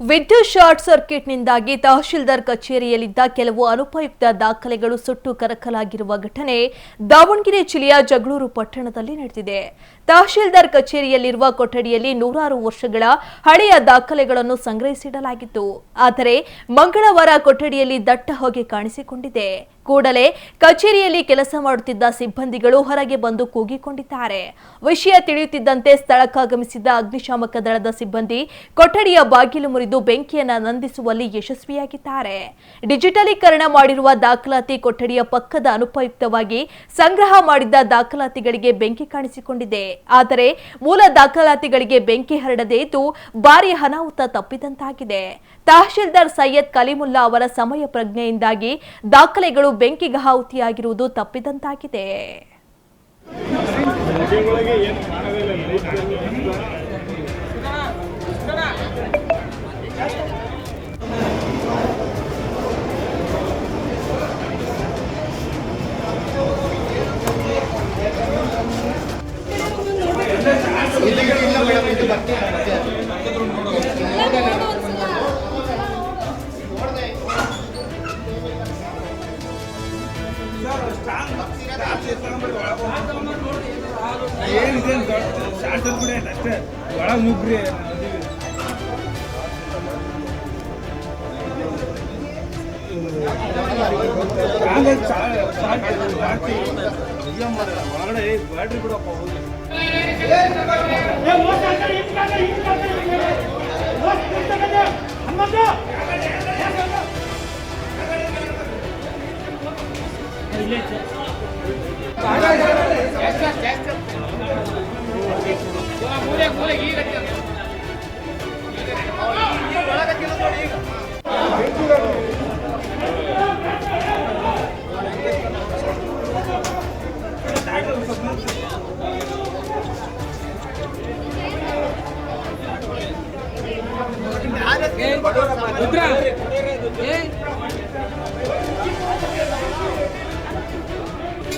ವಿದ್ಯುತ್ ಶಾರ್ಟ್ ಸರ್ಕ್ಯೂಟ್ನಿಂದಾಗಿ ತಹಶೀಲ್ದಾರ್ ಕಚೇರಿಯಲ್ಲಿದ್ದ ಕೆಲವು ಅನುಪಯುಕ್ತ ದಾಖಲೆಗಳು ಸುಟ್ಟು ಕರಕಲಾಗಿರುವ ಘಟನೆ ದಾವಣಗೆರೆ ಜಿಲ್ಲೆಯ ಜಗಳೂರು ಪಟ್ಟಣದಲ್ಲಿ ನಡೆದಿದೆ. ತಹಶೀಲ್ದಾರ್ ಕಚೇರಿಯಲ್ಲಿರುವ ಕೊಠಡಿಯಲ್ಲಿ ನೂರಾರು ವರ್ಷಗಳ ಹಳೆಯ ದಾಖಲೆಗಳನ್ನು ಸಂಗ್ರಹಿಸಿಡಲಾಗಿತ್ತು. ಆದರೆ ಮಂಗಳವಾರ ಕೊಠಡಿಯಲ್ಲಿ ದಟ್ಟ ಹೊಗೆ ಕಾಣಿಸಿಕೊಂಡಿದೆ. ಕೂಡಲೇ ಕಚೇರಿಯಲ್ಲಿ ಕೆಲಸ ಮಾಡುತ್ತಿದ್ದ ಸಿಬ್ಬಂದಿಗಳು ಹೊರಗೆ ಬಂದು ಕೂಗಿಕೊಂಡಿದ್ದಾರೆ. ವಿಷಯ ತಿಳಿಯುತ್ತಿದ್ದಂತೆ ಸ್ಥಳಕ್ಕಾಗಮಿಸಿದ ಅಗ್ನಿಶಾಮಕ ದಳದ ಸಿಬ್ಬಂದಿ ಕೊಠಡಿಯ ಬಾಗಿಲು ಮುರಿದು ಬೆಂಕಿಯನ್ನು ನಂದಿಸುವಲ್ಲಿ ಯಶಸ್ವಿಯಾಗಿದ್ದಾರೆ. ಡಿಜಿಟಲೀಕರಣ ಮಾಡಿರುವ ದಾಖಲಾತಿ ಕೊಠಡಿಯ ಪಕ್ಕದ ಅನುಪಯುಕ್ತವಾಗಿ ಸಂಗ್ರಹ ಮಾಡಿದ್ದ ದಾಖಲಾತಿಗಳಿಗೆ ಬೆಂಕಿ ಕಾಣಿಸಿಕೊಂಡಿದೆ. ಆದರೆ ಮೂಲ ದಾಖಲಾತಿಗಳಿಗೆ ಬೆಂಕಿ ಹರಡದೇ ಇದ್ದು ಭಾರಿ ಅನಾಹುತ ತಪ್ಪಿದಂತಾಗಿದೆ. ತಹಶೀಲ್ದಾರ್ ಸೈಯದ್ ಕಲಿಮುಲ್ಲಾ ಅವರ ಸಮಯ ಪ್ರಜ್ಞೆಯಿಂದಾಗಿ ದಾಖಲೆಗಳು ಬೆಂಕಿಗೆ ಆಹುತಿಯಾಗಿರುವುದು ತಪ್ಪಿದಂತಾಗಿದೆ ಏನಿದೆ ಶಾಸ್ತ್ರ ಆಯ್ತು ಅಷ್ಟೇ ಒಳಗೆ ಮುಗ್ರಿ ಒಳಗಡೆ ಬ್ಯಾಟ್ರಿ ಬಿಡಪ್ಪ Udra.